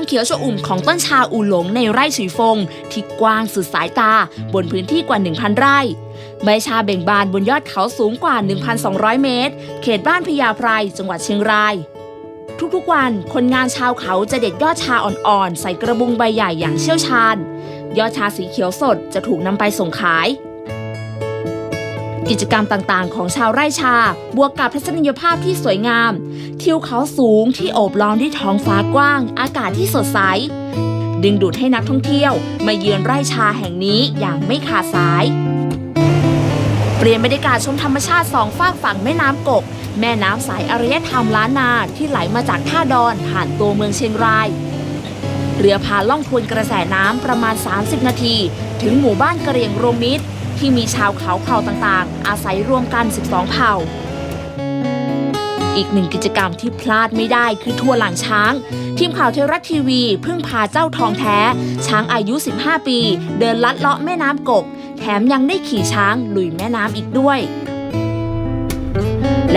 ความเขียวชอุ่มของต้นชาอูหลงในไร่ฉุยฟง ที่กว้างสุดสายตาบนพื้นที่กว่า 1,000 ไร่ ใบชาเบ่งบานบนยอดเขาสูงกว่า 1,200 เมตร เขตบ้านพญาไพรจังหวัดเชียงราย ทุกๆวันคนงานชาวเขาจะเด็ดยอดชาอ่อนๆ ใส่กระบุงใบใหญ่อย่างเชี่ยวชาญ ยอดชาสีเขียวสดจะถูกนำไปส่งขาย กิจกรรมต่างๆ ของชาวไร่ชา บวกกับทัศนียภาพที่สวยงาม ทิวเขาสูงที่โอบล้อมด้วยท้องฟ้ากว้าง อากาศที่สดใส ดึงดูดให้นักท่องเที่ยว มาเยือนไร่ชาแห่งนี้อย่างไม่ขาดสาย เปลี่ยนบรรยากาศชมธรรมชาติสองฝากฝั่งแม่น้ำกก แม่น้ำสายอารยธรรมล้านนาที่ไหลมาจากท่าดอนผ่านตัวเมืองเชียงรายเรือพาล่องทวนกระแสน้ำประมาณ 30 นาที ถึงหมู่บ้านกระเรียงรวมมิตร ที่มีชาวเขาเผ่าต่างๆ อาศัยรวมกัน 12 เผ่า อีกหนึ่งกิจกรรมที่พลาดไม่ได้คือทัวร์หลังช้าง ทีมข่าวเทวรัฐทีวีเพิ่งพาเจ้าทองแท้ ช้างอายุ 15 ปี เดินลัดเลาะแม่น้ำกก แถมยังได้ขี่ช้างลุยแม่น้ำอีกด้วย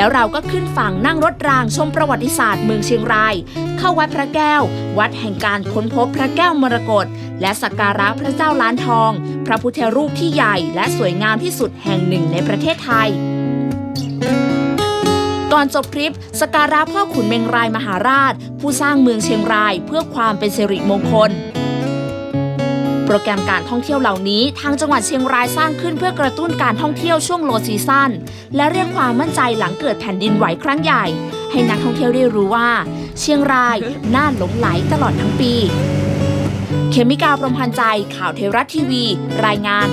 แล้วเราก็ขึ้นฝั่งนั่งรถรางชมประวัติศาสตร์เมืองเชียงราย เข้าวัดพระแก้ว วัดแห่งการค้นพบพระแก้วมรกตและสักการะพระเจ้าล้านทอง พระพุทธรูปที่ใหญ่และสวยงามที่สุดแห่งหนึ่งในประเทศไทยก่อนจบคลิปสการะพ่อขุนเมงรายมหาราช ผู้สร้างเมืองเชียงรายเพื่อความเป็นสิริมงคล รแกรมการท่องเที่ยวเหล่านี้ ทางจังหวัดเชียงรายสร้างขึ้นเพื่อกระตุ้นการท่องเที่ยวช่วงโลซีซั่นและเรียกความมั่นใจหลังเกิดแผ่นดินไหวครั้งใหญ่ ให้นักท่องเที่ยวได้รู้ว่า เชียงรายน่าหลงไหลตลอดทั้งปี เคมิกาพรมพันธ์ใจข่าวเทวรัฐทีวี รายงาน